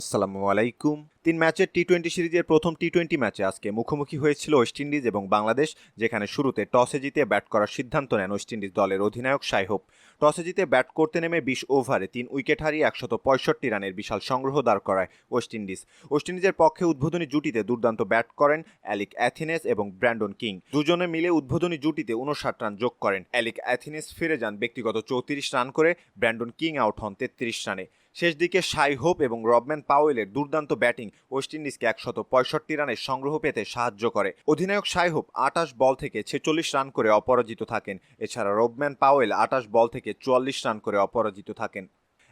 আসসালামু আলাইকুম। তিন ম্যাচের টি টোয়েন্টি সিরিজের প্রথম টি টোয়েন্টি ম্যাচে আজকে মুখোমুখি হয়েছিল ওয়েস্ট ইন্ডিজ এবং বাংলাদেশ, যেখানে শুরুতে টসে জিতে ব্যাট করার সিদ্ধান্ত নেন ওয়েস্ট ইন্ডিজ দলের অধিনায়ক সাইহোপ। টসে জিতে ব্যাট করতে নেমে বিশ ওভারে তিন উইকেট হারিয়ে একশত পঁয়ষট্টি রানের বিশাল সংগ্রহ দাঁড় করায় ওয়েস্ট ইন্ডিজ ওয়েস্ট ইন্ডিজের পক্ষে উদ্বোধনী জুটিতে দুর্দান্ত ব্যাট করেন অ্যালিক অ্যাথিনেস এবং ব্র্যান্ডন কিং। দুজনে মিলে উদ্বোধনী জুটিতে উনষাট রান যোগ করেন। অ্যালিক অ্যাথিনেস ফিরে যান ব্যক্তিগত চৌত্রিশ রান করে, ব্র্যান্ডন কিং আউট হন তেত্রিশ রানে। শেষ দিকে সাই হোপ এবং রবম্যান পাওয়েলের দুর্দান্ত ব্যাটিং ওয়েস্ট ইন্ডিজকে একশত পঁয়ষট্টি রানের সংগ্রহ পেতে সাহায্য করে। অধিনায়ক সাই হোপ আটাশ বল থেকে ছেচল্লিশ রান করে অপরাজিত থাকেন। এছাড়া রবম্যান পাওয়েল আটাশ বল থেকে চুয়াল্লিশ রান করে অপরাজিত থাকেন।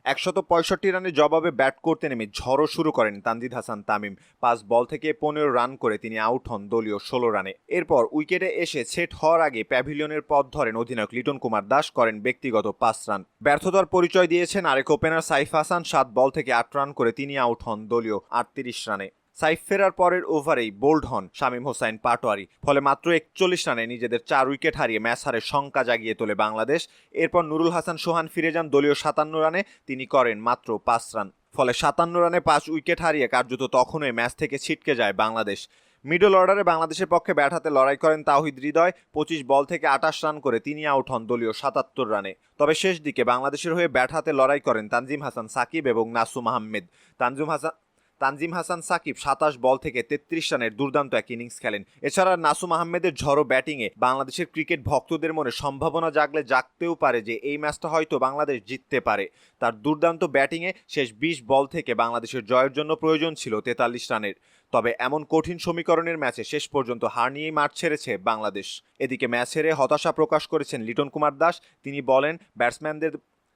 একশত পঁয়ষট্টি রানে জবাবে ব্যাট করতে নেমে ঝড়ো শুরু করেন তানজিদ হাসান তামিম। পাঁচ বল থেকে পনেরো রান করে তিনি আউট হন দলীয় ষোলো রানে। এরপর উইকেটে এসে সেট হওয়ার আগে প্যাভিলিয়নের পথ ধরেন অধিনায়ক লিটন কুমার দাস করেন ব্যক্তিগত পাঁচ রান। ব্যর্থতার পরিচয় দিয়েছেন আরেক ওপেনার সাইফ হাসান। সাত বল থেকে আট রান করে তিনি আউট হন দলীয় আটত্রিশ রানে। সাইফ ফেরার পরের ওভারেই বোল্ড হন শামীম হোসাইন পাটোয়ারি। ফলে মাত্র একচল্লিশ রানে নিজেদের চার উইকেট হারিয়ে ম্যাচ হারের শঙ্কা জাগিয়ে তোলে বাংলাদেশ। এরপর নুরুল হাসান সোহান ফিরে যান দলীয় সাতান্ন রানে। তিনি করেন মাত্র পাঁচ রান। ফলে সাতান্ন রানে পাঁচ উইকেট হারিয়ে কার্যত তখনই ম্যাচ থেকে ছিটকে যায় বাংলাদেশ। মিডল অর্ডারে বাংলাদেশের পক্ষে ব্যাট হাতে লড়াই করেন তাহিদ হৃদয়। পঁচিশ বল থেকে আটাশ রান করে তিনি আউট হন দলীয় সাতাত্তর রানে। তবে শেষ দিকে বাংলাদেশের হয়ে ব্যাট হাতে লড়াই করেন তানজিম হাসান সাকিব এবং নাসুম আহমেদ। তানজিম হাসান তানজিম হাসান সাকিব সাতাশ বল থেকে তেত্রিশ রানের দুর্দান্ত এক ইনিংস খেলেন। এছাড়া নাসুম আহমেদের ঝড়ো ব্যাটিংয়ে বাংলাদেশের ক্রিকেট ভক্তদের মনে সম্ভাবনা জাগলে জাগতেও পারে যে এই ম্যাচটা হয়তো বাংলাদেশ জিততে পারে। তার দুর্দান্ত ব্যাটিংয়ে শেষ বিশ বল থেকে বাংলাদেশের জয়ের জন্য প্রয়োজন ছিল তেতাল্লিশ রানের। তবে এমন কঠিন সমীকরণের ম্যাচে শেষ পর্যন্ত হার নিয়েই মাঠ ছেড়েছে বাংলাদেশ। এদিকে ম্যাচ হেরে হতাশা প্রকাশ করেছেন লিটন কুমার দাস। তিনি বলেন, ব্যাটসম্যানদের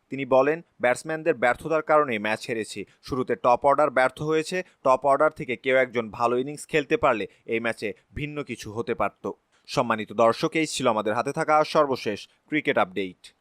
তিনি বলেন, ব্যাটসম্যানদের ব্যর্থতার কারণেই ম্যাচ হেরেছি। শুরুতে টপ অর্ডার ব্যর্থ হয়েছে। টপ অর্ডার থেকে কেউ একজন ভালো ইনিংস খেলতে পারলে এই ম্যাচে ভিন্ন কিছু হতে পারত। সম্মানিত দর্শক, এই ছিল আমাদের হাতে থাকা সর্বশেষ ক্রিকেট আপডেট।